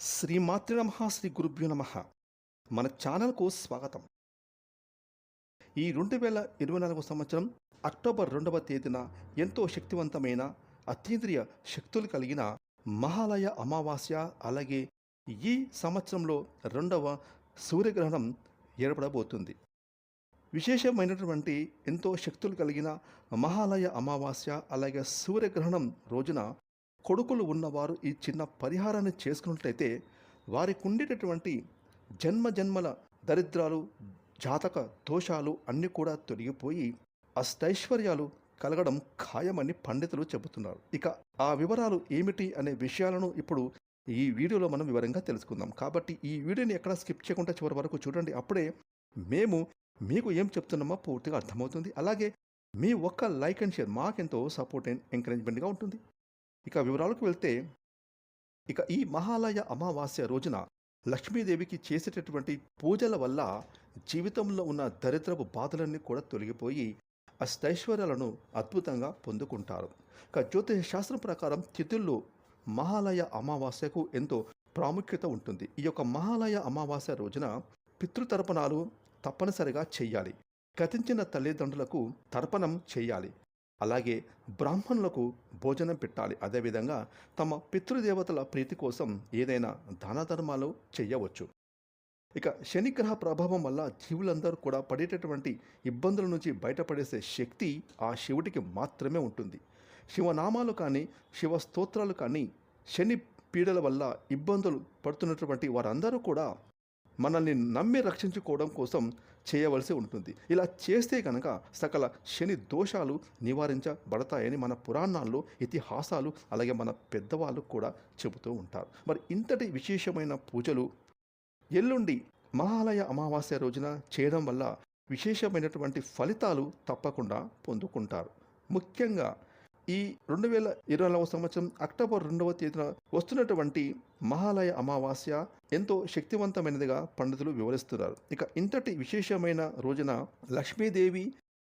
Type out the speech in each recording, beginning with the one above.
శ్రీమాతృ నమ శ్రీ గురుభ్యో నమ. మన ఛానల్కు స్వాగతం. ఈ రెండు వేల ఇరవై నాలుగు సంవత్సరం అక్టోబర్ రెండవ తేదీన ఎంతో శక్తివంతమైన అతీంద్రియ శక్తులు కలిగిన మహాలయ అమావాస్య అలాగే ఈ సంవత్సరంలో రెండవ సూర్యగ్రహణం ఏర్పడబోతుంది. విశేషమైనటువంటి ఎంతో శక్తులు కలిగిన మహాలయ అమావాస్య అలాగే సూర్యగ్రహణం రోజున కొడుకులు ఉన్నవారు ఈ చిన్న పరిహారాన్ని చేసుకున్నట్లయితే వారికి ఉండేటటువంటి జన్మ జన్మల దరిద్రాలు జాతక దోషాలు అన్నీ కూడా తొలగిపోయి అష్టైశ్వర్యాలు కలగడం ఖాయమని పండితులు చెబుతున్నారు. ఇక ఆ వివరాలు ఏమిటి అనే విషయాలను ఇప్పుడు ఈ వీడియోలో మనం వివరంగా తెలుసుకుందాం. కాబట్టి ఈ వీడియోని ఎక్కడ స్కిప్ చేయకుండా చివరి వరకు చూడండి. అప్పుడే మేము మీకు ఏం చెప్తున్నామో పూర్తిగా అర్థమవుతుంది. అలాగే మీ ఒక్క లైక్ అండ్ షేర్ మాకెంతో సపోర్ట్ అండ్ ఎంకరేజ్మెంట్గా ఉంటుంది. ఇక వివరాలకు వెళ్తే ఇక ఈ మహాలయ అమావాస్య రోజున లక్ష్మీదేవికి చేసేటటువంటి పూజల వల్ల జీవితంలో ఉన్న దరిద్రపు బాధలన్నీ కూడా తొలగిపోయి అష్టైశ్వర్యాలను అద్భుతంగా పొందుకుంటారు. ఇక జ్యోతిష శాస్త్రం ప్రకారం తిథుల్లో మహాలయ అమావాస్యకు ఎంతో ప్రాముఖ్యత ఉంటుంది. ఈ యొక్క మహాలయ అమావాస్య రోజున పితృతర్పణాలు తప్పనిసరిగా చేయాలి. గతించిన తల్లిదండ్రులకు తర్పణం చేయాలి. అలాగే బ్రాహ్మణులకు భోజనం పెట్టాలి. అదేవిధంగా తమ పితృదేవతల ప్రీతి కోసం ఏదైనా దాన ధర్మాలు చేయవచ్చు. ఇక శనిగ్రహ ప్రభావం వల్ల జీవులందరూ కూడా పడేటటువంటి ఇబ్బందుల నుంచి బయటపడేసే శక్తి ఆ శివుడికి మాత్రమే ఉంటుంది. శివనామాలు కానీ శివ స్తోత్రాలు కానీ శని పీడల వల్ల ఇబ్బందులు పడుతున్నటువంటి వారందరూ కూడా మనల్ని నమ్మి రక్షించుకోవడం కోసం చేయవలసి ఉంటుంది. ఇలా చేస్తే కనుక సకల శని దోషాలు నివారించబడతాయని మన పురాణాల్లో ఇతిహాసాలు అలాగే మన పెద్దవాళ్ళు కూడా చెబుతూ ఉంటారు. మరి ఇంతటి విశేషమైన పూజలు ఎల్లుండి మహాలయ అమావాస్య రోజున చేయడం వల్ల విశేషమైనటువంటి ఫలితాలు తప్పకుండా పొందుకుంటారు. ముఖ్యంగా ఈ రెండు వేల ఇరవై నాలుగవ సంవత్సరం అక్టోబర్ రెండవ తేదీన వస్తున్నటువంటి మహాలయ అమావాస్య ఎంతో శక్తివంతమైనదిగా పండితులు వివరిస్తున్నారు. ఇక ఇంతటి విశేషమైన రోజున లక్ష్మీదేవి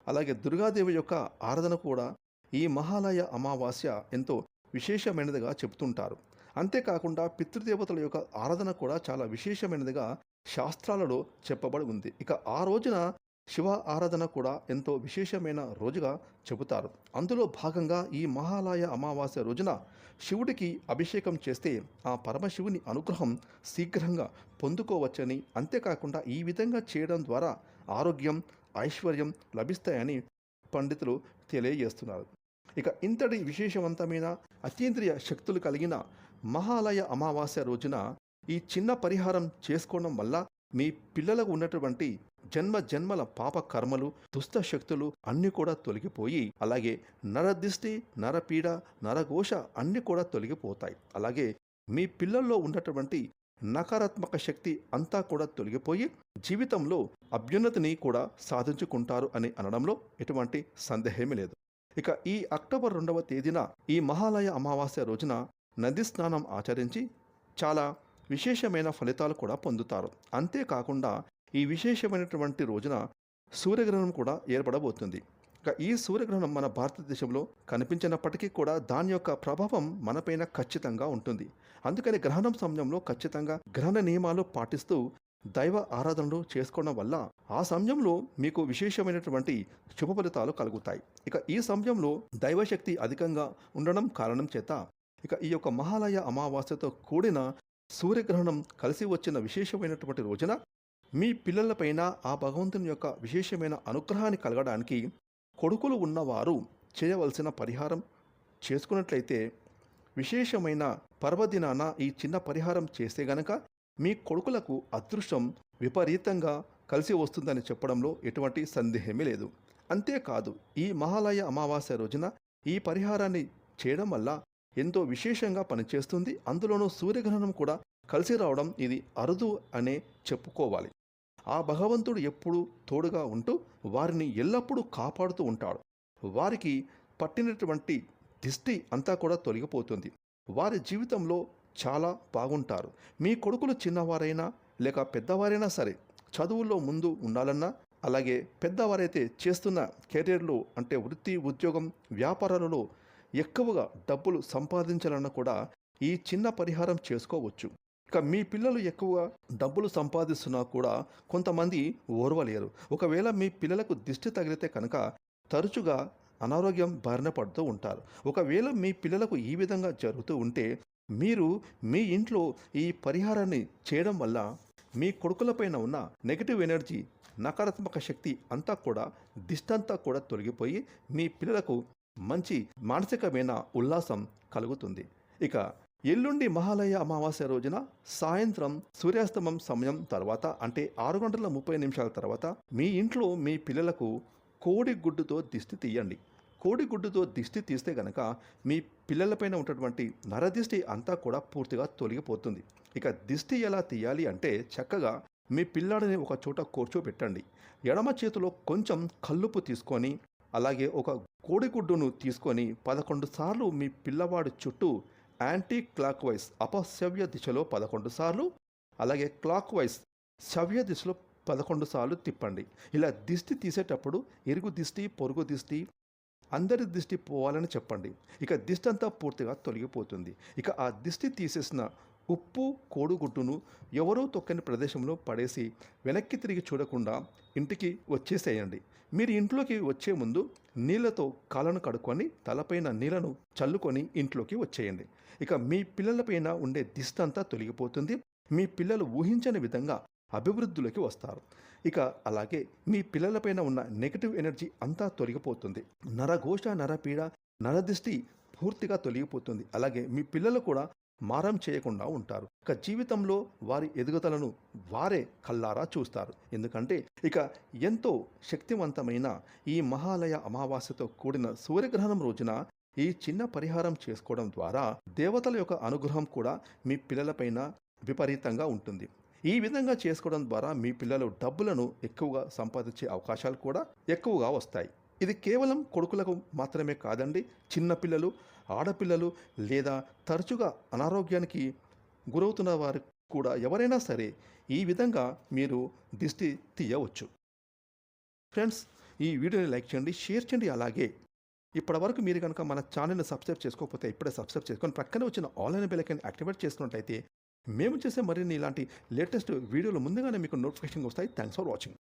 అలాగే దుర్గాదేవి యొక్క ఆరాధన కూడా ఈ మహాలయ అమావాస్య ఎంతో విశేషమైనదిగా చెబుతుంటారు. అంతేకాకుండా పితృదేవతల యొక్క ఆరాధన కూడా చాలా విశేషమైనదిగా శాస్త్రాలలో చెప్పబడి ఉంది. ఇక ఆ రోజున శివ ఆరాధన కూడా ఎంతో విశేషమైన రోజుగా చెబుతారు. అందులో భాగంగా ఈ మహాలయ అమావాస్య రోజున శివుడికి అభిషేకం చేస్తే ఆ పరమశివుని అనుగ్రహం శీఘ్రంగా పొందుకోవచ్చని అంతేకాకుండా ఈ విధంగా చేయడం ద్వారా ఆరోగ్యం ఐశ్వర్యం లభిస్తాయని పండితులు తెలియజేస్తున్నారు. ఇక ఇంతటి విశేషవంతమైన అతీంద్రియ శక్తులు కలిగిన మహాలయ అమావాస్య రోజున ఈ చిన్న పరిహారం చేసుకోవడం వల్ల మీ పిల్లలకు ఉన్నటువంటి జన్మ జన్మల పాప కర్మలు దుష్ట శక్తులు అన్నీ కూడా తొలగిపోయి అలాగే నరదిష్టి నరపీడ నరఘోష అన్నీ కూడా తొలగిపోతాయి. అలాగే మీ పిల్లల్లో ఉన్నటువంటి నకారాత్మక శక్తి అంతా కూడా తొలగిపోయి జీవితంలో అభ్యున్నతిని కూడా సాధించుకుంటారు అని అనడంలో ఎటువంటి సందేహమే లేదు. ఇక ఈ అక్టోబర్ రెండవ తేదీన ఈ మహాలయ అమావాస్య రోజున నది స్నానం ఆచరించి చాలా విశేషమైన ఫలితాలు కూడా పొందుతారు. అంతేకాకుండా ఈ విశేషమైనటువంటి రోజున సూర్యగ్రహణం కూడా ఏర్పడబోతుంది. ఇక ఈ సూర్యగ్రహణం మన భారతదేశంలో కనిపించినప్పటికీ కూడా దాని యొక్క ప్రభావం మనపైన ఖచ్చితంగా ఉంటుంది. అందుకని గ్రహణం సమయంలో ఖచ్చితంగా గ్రహణ నియమాలు పాటిస్తూ దైవ ఆరాధనలు చేసుకోవడం వల్ల ఆ సమయంలో మీకు విశేషమైనటువంటి శుభ ఫలితాలు కలుగుతాయి. ఇక ఈ సమయంలో దైవశక్తి అధికంగా ఉండడం కారణం చేత ఇక ఈ యొక్క మహాలయ అమావాస్యతో కూడిన సూర్యగ్రహణం కలిసి వచ్చిన విశేషమైనటువంటి రోజున మీ పిల్లలపైన ఆ భగవంతుని యొక్క విశేషమైన అనుగ్రహాన్ని కలగడానికి కొడుకులు ఉన్నవారు చేయవలసిన పరిహారం చేసుకున్నట్లయితే విశేషమైన పర్వదినాన ఈ చిన్న పరిహారం చేస్తే గనక మీ కొడుకులకు అదృష్టం విపరీతంగా కలిసి వస్తుందని చెప్పడంలో ఎటువంటి సందేహమే లేదు. అంతేకాదు ఈ మహాలయ అమావాస్య రోజున ఈ పరిహారాన్ని చేయడం వల్ల ఎంతో విశేషంగా పనిచేస్తుంది. అందులోనూ సూర్యగ్రహణం కూడా కలిసి రావడం ఇది అరుదు అనే చెప్పుకోవాలి. ఆ భగవంతుడు ఎప్పుడూ తోడుగా ఉంటూ వారిని ఎల్లప్పుడూ కాపాడుతూ ఉంటాడు. వారికి పట్టినటువంటి దిష్టి అంతా కూడా తొలగిపోతుంది. వారి జీవితంలో చాలా బాగుంటారు. మీ కొడుకులు చిన్నవారైనా లేక పెద్దవారైనా సరే చదువుల్లో ముందు ఉండాలన్నా అలాగే పెద్దవారైతే చేస్తున్న కెరీర్లు అంటే వృత్తి ఉద్యోగం వ్యాపారాలలో ఎక్కువగా డబ్బులు సంపాదించాలన్నా కూడా ఈ చిన్న పరిహారం చేసుకోవచ్చు. ఇక మీ పిల్లలు ఎక్కువగా డబ్బులు సంపాదిస్తున్నా కూడా కొంతమంది ఓర్వలేరు. ఒకవేళ మీ పిల్లలకు దిష్టి తగిలితే కనుక తరచుగా అనారోగ్యం బారిన పడుతూ ఉంటారు. ఒకవేళ మీ పిల్లలకు ఈ విధంగా జరుగుతూ ఉంటే మీరు మీ ఇంట్లో ఈ పరిహారాన్ని చేయడం వల్ల మీ కొడుకులపైన ఉన్న నెగిటివ్ ఎనర్జీ నకారాత్మక శక్తి అంతా కూడా దిష్టంతా కూడా తొలగిపోయి మీ పిల్లలకు మంచి మానసికమైన ఉల్లాసం కలుగుతుంది. ఇక ఎల్లుండి మహాలయ అమావాస్య రోజున సాయంత్రం సూర్యాస్తమం సమయం తర్వాత అంటే ఆరు గంటల ముప్పై నిమిషాల తర్వాత మీ ఇంట్లో మీ పిల్లలకు కోడి గుడ్డుతో దిష్టి తీయండి. కోడి గుడ్డుతో దిష్టి తీస్తే గనక మీ పిల్లలపైన ఉన్నటువంటి నరదిష్టి అంతా కూడా పూర్తిగా తొలగిపోతుంది. ఇక దిష్టి ఎలా తీయాలి అంటే చక్కగా మీ పిల్లాడిని ఒక చోట కూర్చోబెట్టండి. ఎడమ చేతిలో కొంచెం కల్లుపు తీసుకొని అలాగే ఒక కోడిగుడ్డును తీసుకొని పదకొండు సార్లు మీ పిల్లవాడు చుట్టూ యాంటీ క్లాక్ వైజ్ అపశవ్య దిశలో పదకొండు సార్లు అలాగే క్లాక్ వైజ్ సవ్య దిశలో పదకొండు సార్లు తిప్పండి. ఇలా దిష్టి తీసేటప్పుడు ఇరుగు దిష్టి పొరుగు దిష్టి అందరి దిష్టి పోవాలని చెప్పండి. ఇక దిష్టి అంతా పూర్తిగా తొలగిపోతుంది. ఇక ఆ దిష్టి తీసేసిన ఉప్పు కోడిగుడ్డును ఎవరూ తొక్కని ప్రదేశంలో పడేసి వెనక్కి తిరిగి చూడకుండా ఇంటికి వచ్చేసేయండి. మీరు ఇంట్లోకి వచ్చే ముందు నీళ్ళతో కాళ్ళను కడుక్కొని తలపైన నీళ్ళను చల్లుకొని ఇంట్లోకి వచ్చేయండి. ఇక మీ పిల్లలపైన ఉండే దిష్టంతా తొలగిపోతుంది. మీ పిల్లలు ఊహించని విధంగా అభివృద్ధిలోకి వస్తారు. ఇక అలాగే మీ పిల్లలపైన ఉన్న నెగిటివ్ ఎనర్జీ అంతా తొలగిపోతుంది. నరఘోష నరపీడ నరదిష్టి పూర్తిగా తొలగిపోతుంది. అలాగే మీ పిల్లలు కూడా మారం చేయకుండా ఉంటారు. ఇక జీవితంలో వారి ఎదుగుదలను వారే కల్లారా చూస్తారు. ఎందుకంటే ఇక ఎంతో శక్తివంతమైన ఈ మహాలయ అమావాస్యతో కూడిన సూర్యగ్రహణం రోజున ఈ చిన్న పరిహారం చేసుకోవడం ద్వారా దేవతల యొక్క అనుగ్రహం కూడా మీ పిల్లలపైన విపరీతంగా ఉంటుంది. ఈ విధంగా చేసుకోవడం ద్వారా మీ పిల్లలు డబ్బులను ఎక్కువగా సంపాదించే అవకాశాలు కూడా ఎక్కువగా వస్తాయి. ఇది కేవలం కొడుకులకు మాత్రమే కాదండి చిన్నపిల్లలు ఆడపిల్లలు లేదా తరచుగా అనారోగ్యానికి గురవుతున్న వారు కూడా ఎవరైనా సరే ఈ విధంగా మీరు దిష్టి తీయవచ్చు. ఫ్రెండ్స్ ఈ వీడియోని లైక్ చేయండి షేర్ చేయండి. అలాగే ఇప్పటివరకు మీరు కనుక మన ఛానల్ని సబ్స్క్రైబ్ చేసుకోకపోతే ఇప్పుడే సబ్స్క్రైబ్ చేసుకొని ప్రక్కనే వచ్చిన ఆన్లైన్ బెల్లైకన్ యాక్టివేట్ చేసుకున్నట్లయితే మేము చేసే మరిన్ని ఇలాంటి లేటెస్ట్ వీడియోలు ముందుగానే మీకు నోటిఫికేషన్ వస్తాయి. Thanks for watching